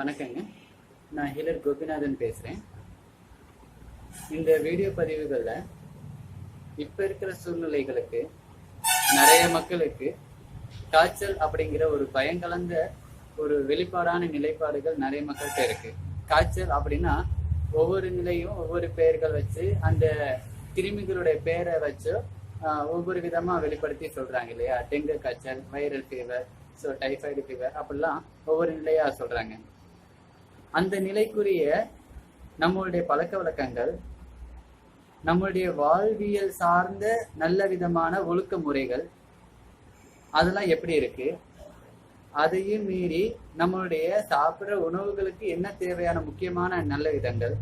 வணக்கங்க. நான் ஹீலர் கோபிநாதன் பேசுகிறேன் இந்த வீடியோ பதிவுகளில் இப்போ இருக்கிற சூழ்நிலைகளுக்கு நிறைய மக்களுக்கு காய்ச்சல் அப்படிங்கிற ஒரு பயங்கலந்த ஒரு வெளிப்பாடான நிலைப்பாடுகள் நிறைய மக்கள்கிட்ட இருக்கு. காய்ச்சல் அப்படின்னா ஒவ்வொரு நிலையும் ஒவ்வொரு பெயர்கள் வச்சு அந்த கிருமிகளுடைய பெயரை வச்சு ஒவ்வொரு விதமா வெளிப்படுத்தி சொல்றாங்க இல்லையா? டெங்கு காய்ச்சல் viral fever so typhoid fever அப்படிலாம் ஒவ்வொரு நிலையா சொல்றாங்க. அந்த நிலைக்குரிய நம்மளுடைய பழக்க வழக்கங்கள் நம்மளுடைய வாழ்வியல் சார்ந்த நல்ல விதமான ஒழுக்க முறைகள் அதெல்லாம் எப்படி இருக்கு? அதையும் மீறி நம்மளுடைய சாப்பிட்ற உணவுகளுக்கு என்ன தேவையான முக்கியமான நல்ல விதங்கள்?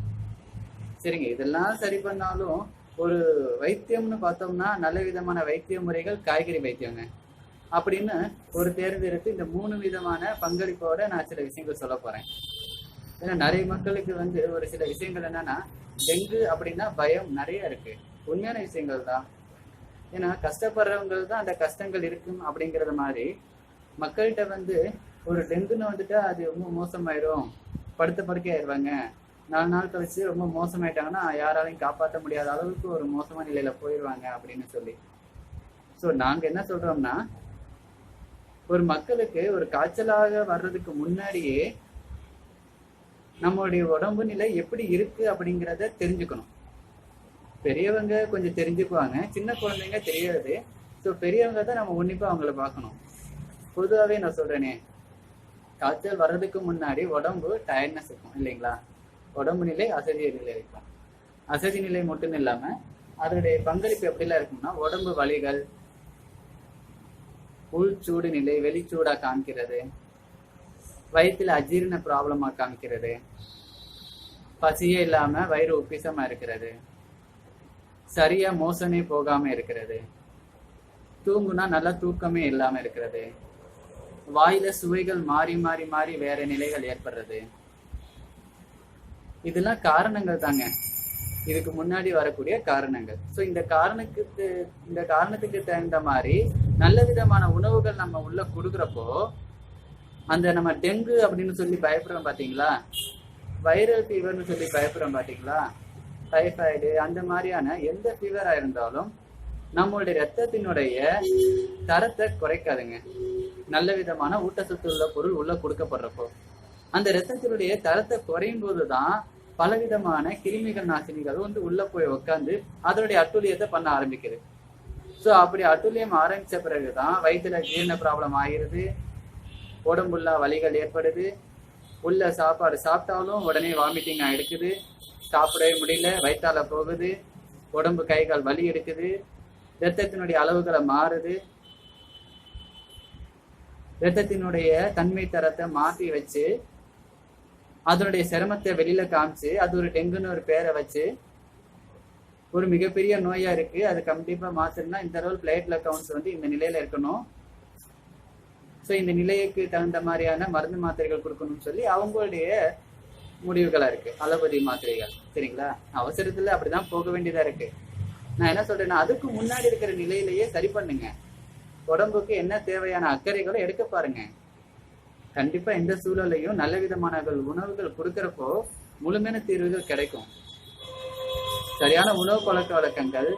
சரிங்க இதெல்லாம் சரி பண்ணாலும் ஒரு வைத்தியம்னு பார்த்தோம்னா நல்ல விதமான வைத்திய முறைகள் காய்கறி வைத்தியங்க. அப்படின்னு ஒரு தேர்ந்தெடுத்து இந்த மூணு விதமான பங்களிப்போட நான் சில விஷயங்கள் சொல்ல போறேன். ஏன்னா நிறைய மக்களுக்கு வந்து ஒரு சில விஷயங்கள் என்னன்னா டெங்கு அப்படின்னா பயம் நிறைய இருக்கு. உண்மையான விஷயங்கள் தான். ஏன்னா கஷ்டப்படுறவங்க தான் அந்த கஷ்டங்கள் இருக்கும் அப்படிங்கிறது மாதிரி மக்கள்கிட்ட வந்து ஒரு டெங்குன்னு வந்துட்டா அது ரொம்ப மோசமாயிரும். படுத்த படுக்கை ஆயிடுவாங்க நாலு நாள் கழிச்சு ரொம்ப மோசமாயிட்டாங்கன்னா யாராலையும் காப்பாற்ற முடியாத அளவுக்கு ஒரு மோசமான நிலையில போயிடுவாங்க அப்படின்னு சொல்லி. ஸோ நாங்க என்ன சொல்றோம்னா ஒரு மக்களுக்கு ஒரு காய்ச்சலாக வர்றதுக்கு முன்னாடியே நம்மளுடைய உடம்பு நிலை எப்படி இருக்கு அப்படிங்கிறத தெரிஞ்சுக்கணும். பெரியவங்க கொஞ்சம் தெரிஞ்சுக்குவாங்க. சின்ன குழந்தைங்க தெரியாது. ஸோ பெரியவங்க தான் நம்ம உன்னிப்பா அவங்கள பார்க்கணும். பொதுவாகவே நான் சொல்றேனே. காய்ச்சல் வர்றதுக்கு முன்னாடி உடம்பு டயர்ட்னஸ் இருக்கும் இல்லைங்களா? உடம்பு நிலை அசதிய நிலை இருக்கும். அசதி நிலை மட்டும் இல்லாம அதனுடைய பங்களிப்பு எப்படிலாம் இருக்கும்னா உடம்பு வலிகள் உள் சூடு நிலை வெளிச்சூடா காண்கிறது வயிற்றுல அஜீரண ப்ராப்ளமாக காமிக்கிறது. பசியே இல்லாம வயிறு உப்பிசமா இருக்கிறது. சரியா மோசனே போகாம இருக்கிறது. தூங்குனா நல்லா தூக்கமே இல்லாம இருக்கிறது. வாயில சுவைகள் மாறி மாறி மாறி வேற நிலைகள் ஏற்படுறது. இதெல்லாம் காரணங்கள் தாங்க. இதுக்கு முன்னாடி வரக்கூடிய காரணங்கள். ஸோ இந்த காரணத்துக்கு இந்த காரணத்துக்கு தகுந்த மாதிரி நல்ல விதமான உணவுகள் நம்ம உள்ள கொடுக்குறப்போ அந்த நம்ம டெங்கு அப்படின்னு சொல்லி பயப்படுறோம் பாத்தீங்களா? வைரல் ஃபீவர்னு சொல்லி பயப்படுறோம் பாத்தீங்களா? டைஃபாய்டு அந்த மாதிரியான எந்த ஃபீவரா இருந்தாலும் நம்மளுடைய ரத்தத்தினுடைய தரத்தை குறைக்காதுங்க. நல்ல விதமான ஊட்டச்சத்து உள்ள பொருள் உள்ள கொடுக்கப்படுறப்போ. அந்த ரத்தத்தினுடைய தரத்தை குறையும் போதுதான் பலவிதமான கிருமிகள் நாசினிகள் வந்து உள்ள போய் உட்காந்து அதனுடைய அட்டுழியத்தை பண்ண ஆரம்பிக்குது. ஸோ அப்படி அட்டுழியம் ஆரம்பிச்ச பிறகுதான் வயிற்றுல ஜீரண ப்ராப்ளம் ஆகிருது உடம்புள்ள வலிகள் ஏற்படுது. உள்ள சாப்பாடு சாப்பிட்டாலும் உடனே வாமிட்டிங் ஆகிடுக்குது சாப்பிடவே முடியல வயிற்றால போகுது. உடம்பு கைகள் வலி எடுக்குது. ரத்தத்தினுடைய அளவுகளை மாறுது. ரத்தத்தினுடைய தன்மை தரத்தை மாற்றி வச்சு அதனுடைய சிரமத்தை வெளியில காமிச்சு அது ஒரு டெங்குன்னு ஒரு பேரை வச்சு ஒரு மிகப்பெரிய நோயா இருக்கு. அது கண்டிப்பா மாத்தணும்னா இந்த அளவு பிளேட்ல கவுண்ட்ஸ் வந்து இந்த நிலையில இருக்கணும். ஸோ இந்த நிலைக்கு தகுந்த மாதிரியான மருந்து மாத்திரைகள் கொடுக்கணும்னு சொல்லி அவங்களுடைய முடிவுகளாக இருக்கு. அலோபதி மாத்திரைகள். சரிங்களா? அவசரத்துல அப்படிதான் போக வேண்டியதா இருக்கு. நான் என்ன சொல்றேன்னா அதுக்கு முன்னாடி இருக்கிற நிலையிலேயே சரி பண்ணுங்க. உடம்புக்கு என்ன தேவையான அக்கறைகளை எடுக்க பாருங்க. கண்டிப்பா எந்த சூழலையும் நல்ல விதமான உணவுகள் கொடுக்கறப்போ முழுமையான தீர்வுகள் கிடைக்கும். சரியான உணவு பழக்க வழக்கங்கள்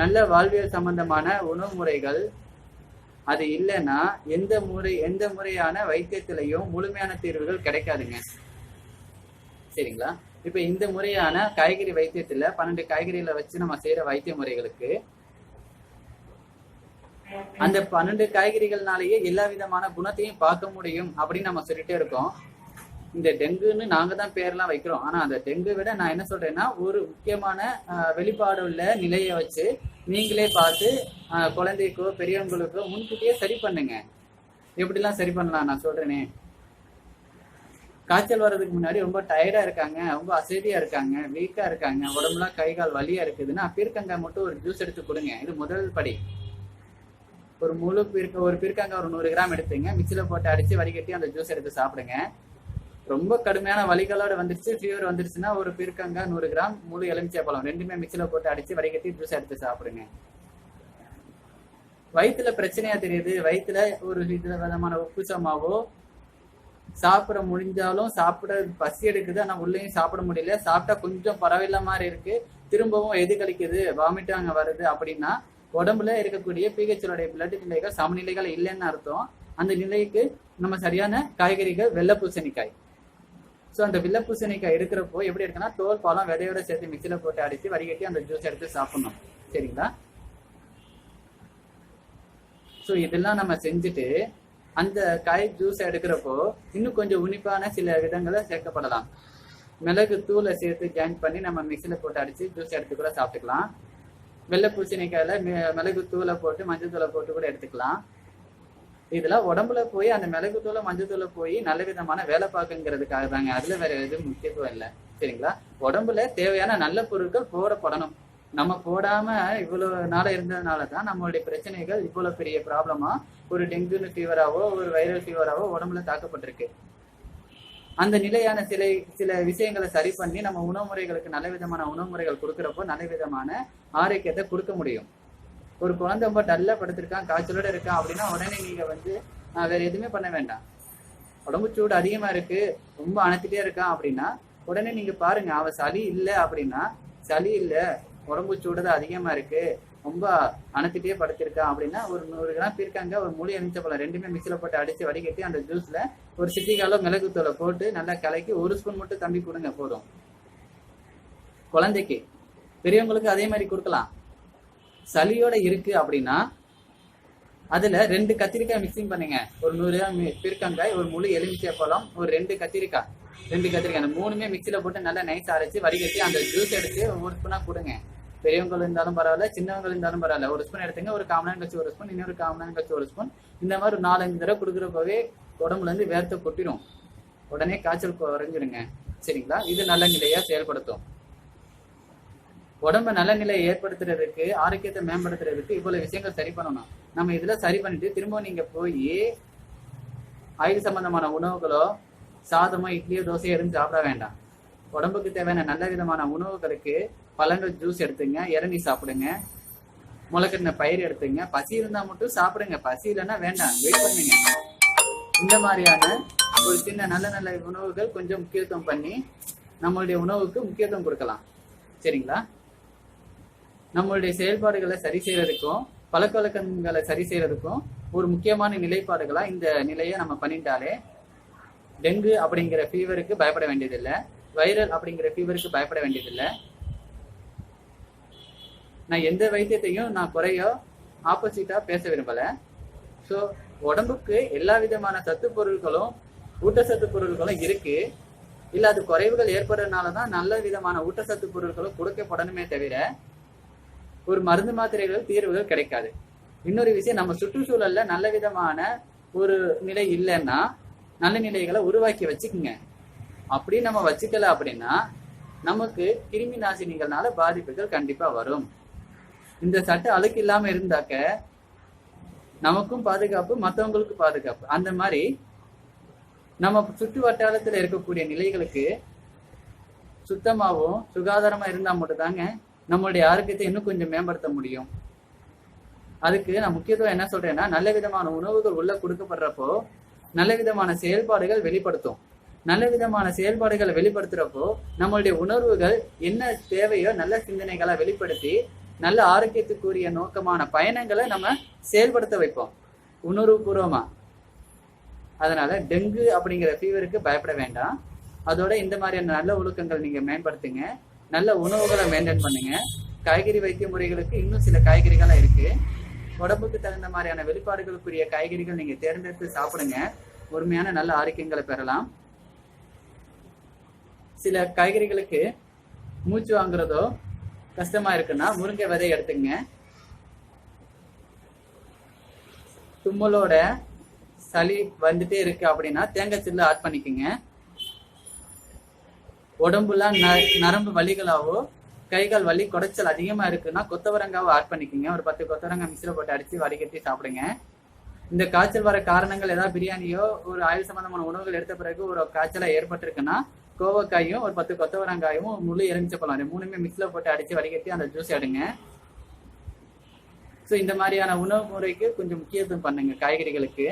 நல்ல வாழ்வியல் சம்பந்தமான உணவு முறைகள் அது இல்லைன்னா எந்த முறை எந்த முறையான வைத்தியத்திலையும் முழுமையான தீர்வுகள் கிடைக்காதுங்க. சரிங்களா? இப்ப இந்த முறையான காய்கறி வைத்தியத்துல பன்னெண்டு காய்கறிகளை வச்சு நம்ம செய்யற வைத்திய முறைகளுக்கு அந்த பன்னெண்டு காய்கறிகள்னாலேயே எல்லா விதமான குணத்தையும் பார்க்க முடியும் அப்படின்னு நம்ம சொல்லிட்டே இருக்கோம். இந்த டெங்குன்னு நாங்க தான் பேர்லாம் வைக்கிறோம். ஆனா அந்த டெங்கு விட நான் என்ன சொல்றேன்னா ஒரு முக்கியமான வெளிப்பாடு உள்ள நிலையை வச்சு நீங்களே பார்த்து குழந்தைக்கோ பெரியவங்களுக்கோ முன்கூட்டியே சரி பண்ணுங்க. எப்படிலாம் சரி பண்ணலாம்? நான் சொல்றேனே. காய்ச்சல் வர்றதுக்கு முன்னாடி ரொம்ப டயர்டா இருக்காங்க ரொம்ப அசதியா இருக்காங்க வீக்கா இருக்காங்க உடம்புலாம் கை கால் வலியா இருக்குதுன்னா பீர்க்கங்காய் மட்டும் ஒரு ஜூஸ் எடுத்து கொடுங்க. இது முதல் படி. ஒரு முழு பீர்க்க ஒரு பீர்க்கங்காய் ஒரு நூறு கிராம் எடுத்துங்க. மிக்சியில் போட்டு அடிச்சு வடிகட்டி அந்த ஜூஸ் எடுத்து சாப்பிடுங்க. ரொம்ப கடுமையான வலிகளோட வந்துருச்சு ஃபீவர் வந்துருச்சுன்னா ஒரு பீர்க்கங்காய் நூறு கிராம் முழு எலுமிச்சை பழம் ரெண்டுமே மிக்சியில போட்டு அடிச்சு வடிகட்டி ஜூஸ் எடுத்து சாப்பிடுங்க. வயிற்றுல பிரச்சனையா தெரியுது. வயிற்றுல ஒரு இதுல விதமான உப்புசமாவோ சாப்பிட முடிஞ்சாலும் சாப்பிட பசி எடுக்குது ஆனா உள்ளேயும் சாப்பிட முடியல. சாப்பிட்டா கொஞ்சம் பரவாயில்ல மாதிரி இருக்கு. திரும்பவும் எது கழிக்குது? வாமிட்டு அங்க வருது அப்படின்னா உடம்புல இருக்கக்கூடிய பிஹெச்னுடைய பிளட் நிலைகள் சமநிலைகள் இல்லைன்னு அர்த்தம். அந்த நிலைக்கு நம்ம சரியான காய்கறிகள் வெள்ளை பூசணிக்காய். ஸோ அந்த வெள்ளை பூசணிக்காய் இருக்கிறப்போ எப்படி இருக்குன்னா தோல் பழம் விதையோட சேர்த்து மிக்சியில் போட்டு அடித்து வடிகட்டி அந்த ஜூஸ் எடுத்து சாப்பிடணும். சரிங்களா? ஸோ இதெல்லாம் நம்ம செஞ்சுட்டு அந்த காய் ஜூஸ் எடுக்கிறப்போ இன்னும் கொஞ்சம் உன்னிப்பான சில விதங்களை சேர்க்கப்படலாம். மிளகு தூளை சேர்த்து ஜாயின் பண்ணி நம்ம மிக்சியில் போட்டு அடித்து ஜூஸ் எடுத்து கூட சாப்பிட்டுக்கலாம். வெள்ளை பூசணிக்காயில் மிளகு தூளை போட்டு மஞ்சள் தூளை போட்டு கூட எடுத்துக்கலாம். இதெல்லாம் உடம்புல போய் அந்த மிளகு தூளை மஞ்சள் தூளை போய் நல்ல விதமான வேலை பார்க்குங்கிறதுக்காக தாங்க. அதுல வேற எதுவும் முக்கியத்துவம் இல்லை. சரிங்களா? உடம்புல தேவையான நல்ல பொருட்கள் போடப்படணும். நம்ம போடாம இவ்வளவு நாள இருந்ததுனால தான் நம்மளுடைய பிரச்சனைகள் இவ்வளவு பெரிய ப்ராப்ளமா ஒரு டெங்கு ஃபீவராவோ ஒரு வைரல் ஃபீவராவோ உடம்புல தாக்கப்பட்டிருக்கு. அந்த நிலையான சில சில விஷயங்களை சரி பண்ணி நம்ம உணவு முறைகளுக்கு நல்ல விதமான உணவு முறைகள் கொடுக்குறப்போ நல்ல விதமான ஆரோக்கியத்தை கொடுக்க முடியும். ஒரு குழந்தை ரொம்ப டல்லா படுத்திருக்கான் காய்ச்சலோட இருக்கான் அப்படின்னா உடனே நீங்க வந்து நான் வேற எதுவுமே பண்ண வேண்டாம். உடம்பு சூடு அதிகமா இருக்கு ரொம்ப அணைச்சிட்டே இருக்கான் அப்படின்னா உடனே நீங்க பாருங்க அவ சளி இல்லை அப்படின்னா சளி இல்லை உடம்பு சூடு தான் அதிகமா இருக்கு ரொம்ப அணைச்சிட்டே படுத்திருக்கான் அப்படின்னா ஒரு நூறு கிராம் பீர்க்காங்க ஒரு முழு எலுமிச்சப்பழம் ரெண்டுமே மிக்சியில் போட்டு அடிச்சு வடிகட்டி அந்த ஜூஸ்ல ஒரு சிட்டிக்காலோ மிளகுத்தூளை போட்டு நல்லா கலக்கி ஒரு ஸ்பூன் மட்டும் தம்பி கொடுங்க போதும். குழந்தைக்கு. பெரியவங்களுக்கு அதே மாதிரி கொடுக்கலாம். சளியோட இருக்கு அப்படின்னா அதுல ரெண்டு கத்திரிக்காய் மிக்சிங் பண்ணுங்க. ஒரு நூறு கிராம் ஒரு முழு எலுமிச்சை பழம் ஒரு ரெண்டு கத்திரிக்காய். ரெண்டு கத்திரிக்காய். அந்த மூணுமே மிக்சியில போட்டு நல்லா நைஸ் அரைச்சு வடிகட்டி அந்த ஜூஸ் எடுத்து ஒரு ஸ்பூனா கொடுங்க. பெரியவங்க இருந்தாலும் பரவாயில்ல சின்னவங்க இருந்தாலும் பரவாயில்ல. ஒரு ஸ்பூன் எடுத்துங்க ஒரு காமனான் கட்சி ஒரு ஸ்பூன் இன்னொரு காமனான் கட்சி ஒரு ஸ்பூன் இந்த மாதிரி ஒரு நாலஞ்சு தடவை கொடுக்குறப்பவே உடம்புல இருந்து வேர்த்து கொட்டிடும் உடனே காய்ச்சல் குறைஞ்சிருங்க சரிங்களா? இது நல்ல நிலையா செயல்படுத்தும். உடம்ப நல்ல நிலையை ஏற்படுத்துறதுக்கு ஆரோக்கியத்தை மேம்படுத்துறதுக்கு இவ்வளவு விஷயங்கள் சரி பண்ணணும். நம்ம இதுல சரி பண்ணிட்டு திரும்ப நீங்க போய் ஆயுள் சம்பந்தமான உணவுகளோ சாதமோ இட்லியோ தோசையோ எதுவும் சாப்பிட வேண்டாம். உடம்புக்கு தேவையான நல்ல விதமான உணவுகளுக்கு பழங்கள் ஜூஸ் எடுத்துங்க இளநீ சாப்பிடுங்க. முளைக்கட்டின பயிர் எடுத்துங்க. பசி இருந்தா மட்டும் சாப்பிடுங்க. பசி இல்லைன்னா வேண்டாம். வெயிட் பண்ணுங்க. இந்த மாதிரியான ஒரு சின்ன நல்ல நல்ல உணவுகள் கொஞ்சம் முக்கியத்துவம் பண்ணி நம்மளுடைய உணவுக்கு முக்கியத்துவம் கொடுக்கலாம். சரிங்களா? நம்மளுடைய செயல்பாடுகளை சரி செய்யறதுக்கும் பழக்க வழக்கங்களை சரி செய்யறதுக்கும் ஒரு முக்கியமான நிலைப்பாடுகளா இந்த நிலையை நம்ம பண்ணிட்டாலே டெங்கு அப்படிங்கிற ஃபீவருக்கு பயப்பட வேண்டியதில்லை வைரல் அப்படிங்கிற ஃபீவருக்கு பயப்பட வேண்டியதில்லை. நான் எந்த வைத்தியத்தையும் நான் குறையோ ஆப்போசிட்டா பேச விரும்பல. ஸோ உடம்புக்கு எல்லா விதமான சத்து பொருட்களும் ஊட்டச்சத்து பொருட்களும் இருக்கு. இல்ல அது குறைவுகள் ஏற்படுறதுனால தான் நல்ல விதமான ஊட்டச்சத்து பொருட்களும் கொடுக்கப்படணுமே தவிர ஒரு மருந்து மாத்திரைகள் தீர்வுகள் கிடைக்காது. இன்னொரு விஷயம் நம்ம சுற்றுச்சூழல்ல நல்ல விதமான ஒரு நிலை இல்லைன்னா நல்ல நிலைகளை உருவாக்கி வச்சுக்கோங்க. அப்படி நம்ம வச்சுக்கல அப்படின்னா நமக்கு கிருமி நாசினிகள்னால பாதிப்புகள் கண்டிப்பா வரும். இந்த சட்டை அழுக்கு இல்லாம இருந்தாக்க நமக்கும் பாதுகாப்பு மற்றவங்களுக்கு பாதுகாப்பு. அந்த மாதிரி நம்ம சுற்று வட்டாரத்துல இருக்கக்கூடிய நிலைகளுக்கு சுத்தமாவும் சுகாதாரமா இருந்தா மட்டும்தாங்க நம்மளுடைய ஆரோக்கியத்தை இன்னும் கொஞ்சம் மேம்படுத்த முடியும். அதுக்கு நான் முக்கியத்துவம் என்ன சொல்றேன்னா நல்ல விதமான உணவுகள் உள்ள கொடுக்கப்படுறப்போ நல்ல விதமான செயல்பாடுகள் வெளிப்படுத்தும். நல்ல விதமான செயல்பாடுகளை வெளிப்படுத்துறப்போ நம்மளுடைய உணர்வுகள் என்ன தேவையோ நல்ல சிந்தனைகளை வெளிப்படுத்தி நல்ல ஆரோக்கியத்துக்குரிய நோக்கமான பயணங்களை நம்ம செயல்படுத்த வைப்போம். உணர்வுபூர்வமா. அதனால டெங்கு அப்படிங்கிற ஃபீவருக்கு பயப்பட வேண்டாம். அதோட இந்த மாதிரியான நல்ல ஒழுக்கங்கள் நீங்க மேம்படுத்துங்க. நல்ல உணவுகளை மெயின்டைன் பண்ணுங்க. காய்கறி வைத்திய முறைகளுக்கு இன்னும் சில காய்கறிகள்லாம் இருக்கு. உடம்புக்கு தகுந்த மாதிரியான வெளிப்பாடுகளுக்குரிய காய்கறிகள் நீங்க தேர்ந்தெடுத்து சாப்பிடுங்க. உண்மையான நல்ல ஆரோக்கியங்களை பெறலாம். சில காய்கறிகளுக்கு மூச்சு வாங்குறதோ கஷ்டமா இருக்குன்னா முருங்கை விதை எடுத்துங்க தும்மலோட சளி வந்துட்டே இருக்கு அப்படின்னா தேங்காய் சில்லு ஆட் பண்ணிக்கோங்க. உடம்புலாம் ந- நரம்பு வலிகளாவோ கை கால் வலி குடைச்சல் அதிகமா இருக்குன்னா கொத்தவரங்காவை ஆட் பண்ணிக்கோங்க. ஒரு பத்து கொத்தவரங்காய் மிக்சில போட்டு அடிச்சு வடிகட்டி சாப்பிடுங்க. இந்த காய்ச்சல் வர காரணங்கள் ஏதாவது பிரியாணியோ ஒரு ஆயுள் சம்பந்தமான உணவுகள் எடுத்த பிறகு ஒரு காய்ச்சலா ஏற்பட்டிருக்குன்னா கோவக்காயும் ஒரு பத்து கொத்தவரங்காயும் முழு எலுமிச்சப்பழம் இது மூணுமே மிக்சில போட்டு அடிச்சு வடிகட்டி அந்த ஜூஸ் எடுங்க. ஸோ இந்த மாதிரியான உணவு முறைக்கு கொஞ்சம் முக்கியத்துவம் பண்ணுங்க காய்கறிகளுக்கு.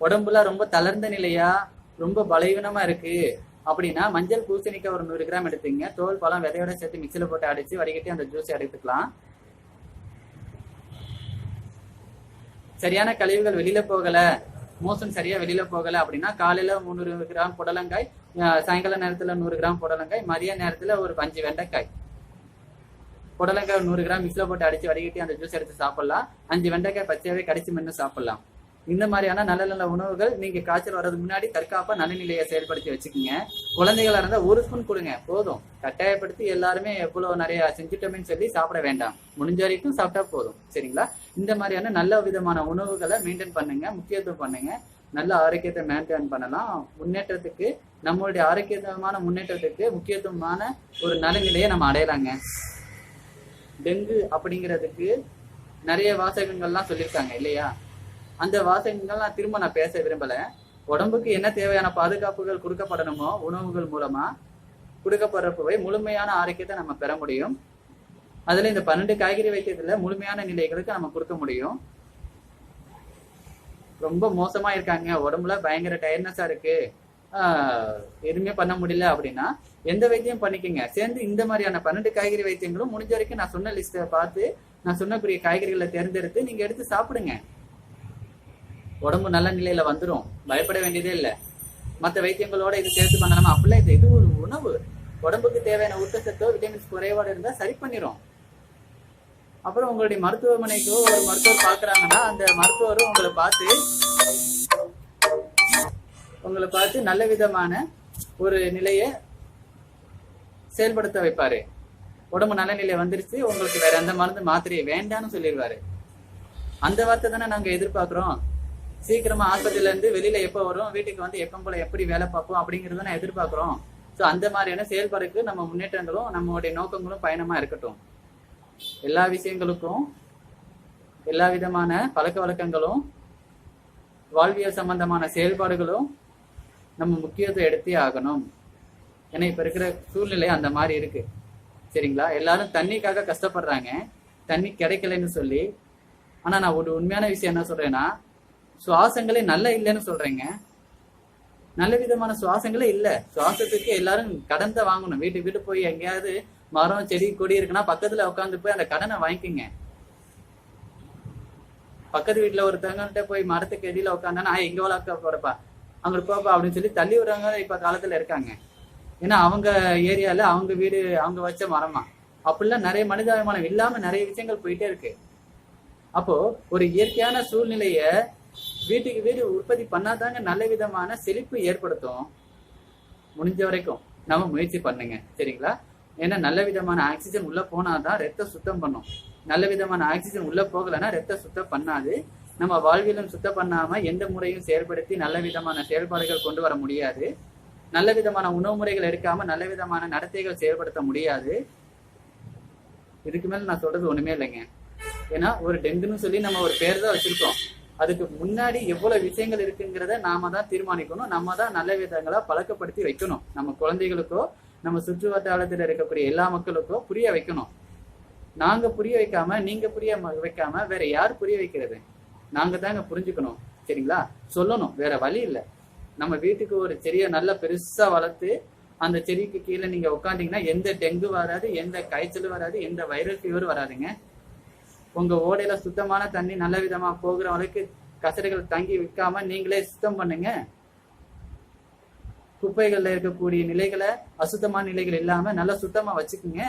உடம்புல ரொம்ப தளர்ந்த நிலையா ரொம்ப பலவீனமா இருக்கு. அப்படின்னா மஞ்சள் பூசணிக்காய் ஒரு நூறு கிராம் எடுத்துங்க. தோல் பழம் விதையோட சேர்த்து மிக்சியில் போட்டு அடிச்சு வடிகட்டி அந்த ஜூஸ் எடுத்துக்கலாம். சரியான கழிவுகள் வெளியில போகல. மோசம் சரியா வெளியில போகல அப்படின்னா காலையில முந்நூறு கிராம் புடலங்காய் சாயங்கால நேரத்துல நூறு கிராம் புடலங்காய் மதிய நேரத்துல ஒரு அஞ்சு வெண்டைக்காய். புடலங்காய் நூறு கிராம் மிக்சில போட்டு அடிச்சு வடிகட்டி அந்த ஜூஸ் எடுத்து சாப்பிடலாம். அஞ்சு வெண்டைக்காய் பச்சையாவே கடிச்சு மென்று சாப்பிடலாம். இந்த மாதிரியான நல்ல நல்ல உணவுகள் நீங்க காய்ச்சல் வர்றதுக்கு முன்னாடி தற்காப்பா நலநிலையை செயல்படுத்தி வச்சுக்கோங்க. குழந்தைகளா இருந்தா ஒரு ஸ்பூன் கொடுங்க போதும். கட்டாயப்படுத்தி எல்லாருமே எவ்வளவு நிறைய செஞ்சுட்டோம்னு சொல்லி சாப்பிட வேண்டாம். முடிஞ்ச வரைக்கும் சாப்பிட்டா போதும். சரிங்களா? இந்த மாதிரியான நல்ல விதமான உணவுகளை மெயின்டைன் பண்ணுங்க முக்கியத்துவம் பண்ணுங்க. நல்ல ஆரோக்கியத்தை மெயின்டைன் பண்ணலாம். முன்னேற்றத்துக்கு நம்மளுடைய ஆரோக்கியமான முன்னேற்றத்துக்கு முக்கியத்துவமான ஒரு நலநிலையை நம்ம அடையலாங்க. டெங்கு அப்படிங்கிறதுக்கு நிறைய வாசகங்கள்லாம் சொல்லியிருக்காங்க இல்லையா? அந்த வாசகங்கள் நான் திரும்ப நான் பேச விரும்பல. உடம்புக்கு என்ன தேவையான பாதுகாப்புகள் கொடுக்கப்படணுமோ உணவுகள் மூலமா கொடுக்கப்படுறப்பவே முழுமையான ஆரோக்கியத்தை நம்ம பெற முடியும். அதுல இந்த பன்னெண்டு காய்கறி வைக்கிறதுல முழுமையான நிலைகளுக்கு நம்ம கொடுக்க முடியும். ரொம்ப மோசமா இருக்காங்க. உடம்புல பயங்கர டயர்னஸா இருக்கு. எதுவுமே பண்ண முடியல அப்படின்னா எந்த வைத்தியம் பண்ணிக்கங்க. சேர்ந்து இந்த மாதிரியான பன்னெண்டு காய்கறி வைத்தியங்களும் முடிஞ்ச வரைக்கும் நான் சொன்ன லிஸ்ட்டை பார்த்து நான் சொன்னக்கூடிய காய்கறிகளை தேர்ந்தெடுத்து நீங்க எடுத்து சாப்பிடுங்க. உடம்பு நல்ல நிலையில வந்துடும் பயப்பட வேண்டியதே இல்லை. மற்ற வைத்தியங்களோட இது சேர்த்து பண்ணலாமா அப்படிலாம் இது இது ஒரு உணவு. உடம்புக்கு தேவையான ஊட்டச்சத்தோ விட்டமின்ஸ் குறைபாடு இருந்தால் சரி பண்ணிடும் அப்புறம் உங்களுடைய மருத்துவமனைக்கோ ஒரு மருத்துவர் பார்க்குறாங்கன்னா அந்த மருத்துவரும் உங்களை பார்த்து உங்களை பார்த்து நல்ல விதமான ஒரு நிலையை செயல்படுத்த வைப்பாரு. உடம்பு நல்ல நிலை வந்துருச்சு உங்களுக்கு வேற எந்த மருந்து மாத்திரையை வேண்டாம்னு சொல்லிடுவாரு அந்த வார்த்தை தானே நாங்கள் எதிர்பார்க்குறோம். சீக்கிரமா ஆஸ்பத்திரியில இருந்து வெளியில எப்ப வரும் வீட்டுக்கு வந்து எப்போ போல எப்படி வேலை பார்ப்போம் அப்படிங்கறத நான் எதிர்பார்க்கிறோம். சோ அந்த மாதிரியான செயல்பாடுக்கு நம்ம முன்னேற்றங்களும் நம்மளுடைய நோக்கங்களும் பயணமா இருக்கட்டும். எல்லா விஷயங்களுக்கும் எல்லா விதமான பழக்க வழக்கங்களும் வாழ்வியல் சம்பந்தமான செயல்பாடுகளும் நம்ம முக்கியத்துவம் எடுத்தே ஆகணும். ஏன்னா இப்ப இருக்கிற சூழ்நிலை அந்த மாதிரி இருக்கு. சரிங்களா? எல்லாரும் தண்ணிக்காக கஷ்டப்படுறாங்க. தண்ணி கிடைக்கலன்னு சொல்லி. ஆனா நான் ஒரு உண்மையான விஷயம் என்ன சொல்றேன்னா சுவாசங்களே நல்ல இல்லைன்னு சொல்றேங்க. நல்ல விதமான சுவாசங்களே இல்ல. சுவாசத்துக்கு எல்லாரும் கடன் வாங்கணும். வீட்டுக்கு வீட்டு போய் எங்கேயாவது மரம் செடி கொடி இருக்குன்னா பக்கத்துல உட்காந்து போய் அந்த கடனை வாங்கிக்கோங்க. பக்கத்து வீட்டுல ஒருத்தவங்கள்ட்ட போய் மரத்துக்கு அடியில உட்காந்தானா நான் எங்க வளர்க்க போறப்பா. அங்க போப்பா அப்படின்னு சொல்லி தள்ளி விடுறவங்க இப்ப காலத்துல இருக்காங்க. ஏன்னா அவங்க ஏரியால அவங்க வீடு அவங்க வச்ச மரமா. அப்படிலாம் நிறைய மனிதாபிமானம் இல்லாம நிறைய விஷயங்கள் போயிட்டே இருக்கு. அப்போ ஒரு இயற்கையான சூழ்நிலைய வீட்டுக்கு வீடு உற்பத்தி பண்ணாதாங்க நல்ல விதமான செழிப்பு ஏற்படுத்தும். முடிஞ்ச வரைக்கும் நம்ம முயற்சி பண்ணுங்க. சரிங்களா? ஏன்னா நல்ல விதமான ஆக்சிஜன் உள்ள போனாதான் ரத்தம் சுத்தம் பண்ணும். நல்ல விதமான ஆக்சிஜன் உள்ள போகலைன்னா ரத்தம் சுத்தம் பண்ணாது. நம்ம வாழ்விலும் சுத்தம் பண்ணாம எந்த முறையும் செயல்படுத்தி நல்ல விதமான செயல்பாடுகள் கொண்டு வர முடியாது. நல்ல விதமான உணவு முறைகள் எடுக்காம நல்ல விதமான நடத்தைகள் செயல்படுத்த முடியாது. இதுக்கு மேல நான் சொல்றது ஒண்ணுமே இல்லைங்க. ஏன்னா ஒரு டெங்குன்னு சொல்லி நம்ம ஒரு பேர் தான் வச்சிருக்கோம். அதுக்கு முன்னாடி எவ்வளவு விஷயங்கள் இருக்குங்கிறத நாம தான் தீர்மானிக்கணும். நம்ம தான் நல்ல விதங்களா பழக்கப்படுத்தி வைக்கணும். நம்ம குழந்தைகளுக்கோ நம்ம சுற்று வட்டாரத்தில் இருக்கக்கூடிய எல்லா மக்களுக்கோ புரிய வைக்கணும். நாங்க புரிய வைக்காம நீங்க புரிய வைக்காம வேற யார் புரிய வைக்கிறது? நாங்க தாங்க புரிஞ்சுக்கணும். சரிங்களா? சொல்லணும். வேற வழி இல்லை. நம்ம வீட்டுக்கு ஒரு செடியை நல்லா பெருசா வளர்த்து அந்த செடிக்கு கீழே நீங்க உட்காந்தீங்கன்னா எந்த டெங்கு வராது எந்த காய்ச்சலும் வராது எந்த வைரல் ஃபீவர் வராதுங்க. உங்க ஓடையில சுத்தமான தண்ணி நல்ல விதமா போகிற அளவுக்கு கசடுகள் தங்கி விற்காம நீங்களே சுத்தம் பண்ணுங்க. குப்பைகள்ல இருக்கக்கூடிய நிலைகளை அசுத்தமான நிலைகள் இல்லாம நல்லா சுத்தமா வச்சுக்குங்க.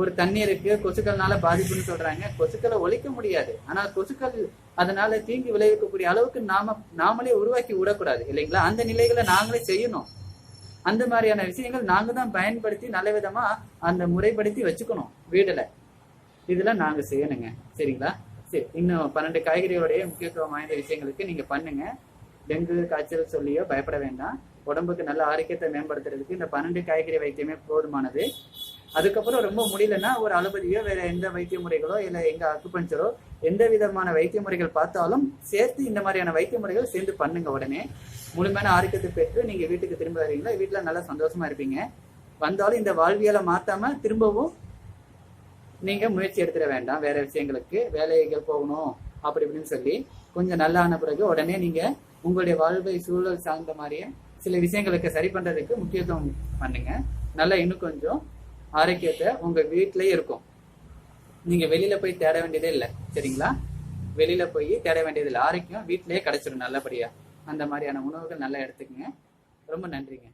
ஒரு தண்ணி இருக்கு கொசுக்கள்னால பாதிப்புன்னு சொல்றாங்க. கொசுக்களை ஒழிக்க முடியாது. ஆனா கொசுக்கள் அதனால தீங்கு விளைவிக்கக்கூடிய அளவுக்கு நாம நாமளே உருவாக்கி விடக்கூடாது இல்லைங்களா? அந்த நிலைகளை நாங்களே செய்யணும். அந்த மாதிரியான விஷயங்கள் நாங்க தான் பயன்படுத்தி நல்ல விதமா அந்த முறைப்படுத்தி வச்சுக்கணும் வீடுல. இதெல்லாம் நாங்க செய்யணுங்க. சரிங்களா? சரி இன்னும் பன்னெண்டு காய்கறிகளுடைய முக்கியத்துவம் வாய்ந்த விஷயங்களுக்கு நீங்க பண்ணுங்க. டெங்கு காய்ச்சல் சொல்லியோ பயப்பட வேண்டாம். உடம்புக்கு நல்ல ஆரோக்கியத்தை மேம்படுத்துறதுக்கு இந்த பன்னெண்டு காய்கறி வைத்தியமே போதுமானது. அதுக்கப்புறம் ரொம்ப முடியலன்னா ஒரு அலோபதியோ வேற எந்த வைத்திய முறைகளோ இல்ல எங்க அக்குபஞ்சரோ எந்த விதமான வைத்திய முறைகள் பார்த்தாலும் சேர்த்து இந்த மாதிரியான வைத்திய முறைகள் சேர்ந்து பண்ணுங்க உடனே. முழுமையான ஆரோக்கியத்தை பெற்று நீங்க வீட்டுக்கு திரும்ப வரீங்களா வீட்டுல நல்லா சந்தோஷமா இருப்பீங்க. வந்தாலும் இந்த வாழ்வியலை மாத்தாம திரும்பவும் நீங்க முயற்சி எடுத்துட வேண்டாம். வேற விஷயங்களுக்கு வேலைகள் போகணும் அப்படி இப்படின்னு சொல்லி கொஞ்சம் நல்லா ஆன பிறகு உடனே நீங்க உங்களுடைய வாழ்வை சூழல் சார்ந்த மாதிரியே சில விஷயங்களுக்கு சரி பண்றதுக்கு முக்கியத்துவம் பண்ணுங்க. நல்லா இன்னும் கொஞ்சம் ஆரோக்கியத்தை உங்க வீட்டிலேயே இருக்கும். நீங்க வெளியில போய் தேட வேண்டியதே இல்லை. சரிங்களா? வெளியில போய் தேட வேண்டியது இல்லை ஆரோக்கியம் வீட்டிலேயே கிடைச்சிடும் நல்லபடியா. அந்த மாதிரியான உணவுகள் நல்லா எடுத்துக்கங்க. ரொம்ப நன்றிங்க.